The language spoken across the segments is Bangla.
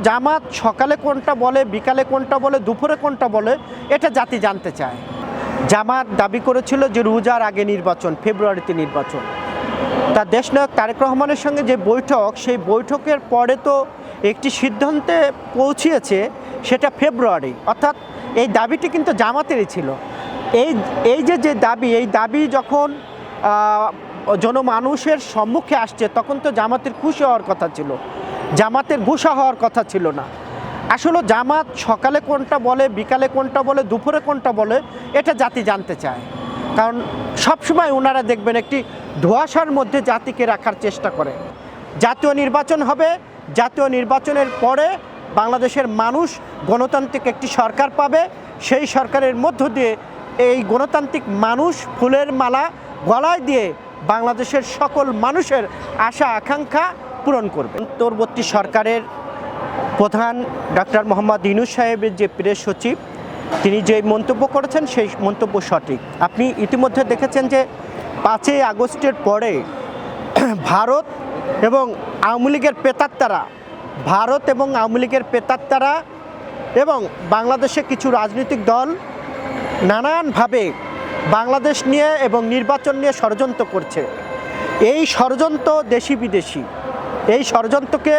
জামাত সকালে কোনটা বলে, বিকালে কোনটা বলে, দুপুরে কোনটা বলে, এটা জাতি জানতে চায়। জামাত দাবি করেছিল যে রোজার আগে নির্বাচন, ফেব্রুয়ারিতে নির্বাচন। তা দেশনায়ক তারেক রহমানের সঙ্গে যে বৈঠক, সেই বৈঠকের পরে তো একটি সিদ্ধান্তে পৌঁছিয়েছে, সেটা ফেব্রুয়ারি। অর্থাৎ এই দাবিটি কিন্তু জামাতেরই ছিল। এই এই যে যে দাবি, এই দাবি যখন জনমানুষের সম্মুখে আসছে, তখন তো জামাতের খুশি হওয়ার কথা ছিল। জামাতের গুসা হওয়ার কথা ছিল না। আসলে জামাত সকালে কোনটা বলে, বিকালে কোনটা বলে, দুপুরে কোনটা বলে, এটা জাতি জানতে চায়। কারণ সবসময় ওনারা দেখবেন একটি ধোঁয়াশার মধ্যে জাতিকে রাখার চেষ্টা করে। জাতীয় নির্বাচন হবে, জাতীয় নির্বাচনের পরে বাংলাদেশের মানুষ গণতান্ত্রিক একটি সরকার পাবে, সেই সরকারের মধ্য দিয়ে এই গণতান্ত্রিক মানুষ ফুলের মালা গলায় দিয়ে বাংলাদেশের সকল মানুষের আশা, আকাঙ্ক্ষা পূরণ করবে। অন্তর্বর্তী সরকারের প্রধান ডাক্তার মোহাম্মদ ইনুস সাহেবের যে প্রেস সচিব, তিনি যে মন্তব্য করেছেন সেই মন্তব্য সঠিক। আপনি ইতিমধ্যে দেখেছেন যে পাঁচই আগস্টের পরে ভারত এবং আওয়ামী লীগের পেতাত্তারা, ভারত এবং আওয়ামী লীগের পেতাত্তারা এবং বাংলাদেশে কিছু রাজনৈতিক দল নানানভাবে বাংলাদেশ নিয়ে এবং নির্বাচন নিয়ে ষড়যন্ত্র করছে। এই ষড়যন্ত্র দেশি বিদেশি। এই ষড়যন্ত্রকে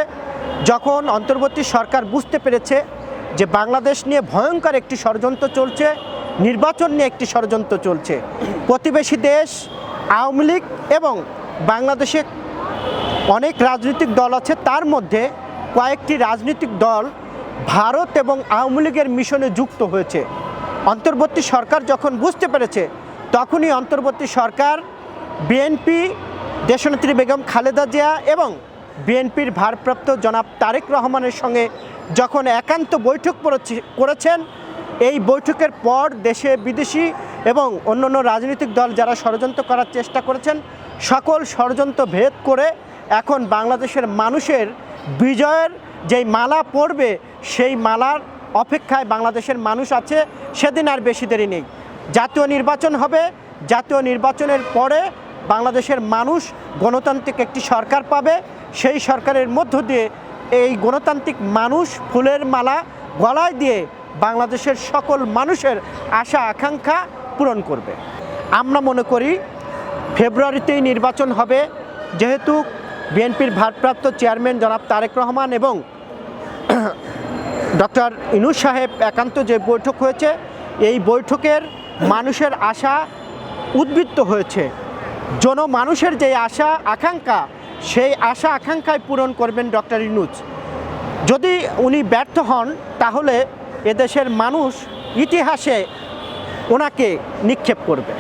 যখন অন্তর্বর্তী সরকার বুঝতে পেরেছে যে বাংলাদেশ নিয়ে ভয়ঙ্কর একটি ষড়যন্ত্র চলছে, নির্বাচন নিয়ে একটি ষড়যন্ত্র চলছে, প্রতিবেশী দেশ, আওয়ামী লীগ এবং বাংলাদেশে অনেক রাজনৈতিক দল আছে, তার মধ্যে কয়েকটি রাজনৈতিক দল ভারত এবং আওয়ামী লীগের মিশনে যুক্ত হয়েছে। অন্তর্বর্তী সরকার যখন বুঝতে পেরেছে, তখনই অন্তর্বর্তী সরকার বিএনপি, দেশনেত্রী বেগম খালেদা জিয়া এবং বিএনপির ভারপ্রাপ্ত জনাব তারেক রহমানের সঙ্গে যখন একান্ত বৈঠক করেছে- করেছেন, এই বৈঠকের পর দেশে বিদেশি এবং অন্যান্য রাজনৈতিক দল যারা ষড়যন্ত্র করার চেষ্টা করেছেন, সকল ষড়যন্ত্র ভেদ করে এখন বাংলাদেশের মানুষের বিজয়ের যেই মালা পড়বে, সেই মালার অপেক্ষায় বাংলাদেশের মানুষ আছে, সেদিন আর বেশি দেরি নেই। জাতীয় নির্বাচন হবে, জাতীয় নির্বাচনের পরে বাংলাদেশের মানুষ গণতান্ত্রিক একটি সরকার পাবে। সেই সরকারের মধ্য দিয়ে এই গণতান্ত্রিক মানুষ ফুলের মালা গলায় দিয়ে বাংলাদেশের সকল মানুষের আশা, আকাঙ্ক্ষা পূরণ করবে। আমরা মনে করি ফেব্রুয়ারিতেই নির্বাচন হবে। যেহেতু বিএনপির ভারপ্রাপ্ত চেয়ারম্যান জনাব তারেক রহমান এবং ডক্টর ইনুস সাহেব একান্ত যে বৈঠক হয়েছে, এই বৈঠকের মানুষের আশা উদ্বৃত্ত হয়েছে। জনমানুষের যে আশা, আকাঙ্ক্ষা, সেই আশা আকাঙ্ক্ষায় পূরণ করবেন ডক্টর ইনুজ। যদি উনি ব্যর্থ হন, তাহলে এদেশের মানুষ ইতিহাসে ওনাকে নিক্ষেপ করবে।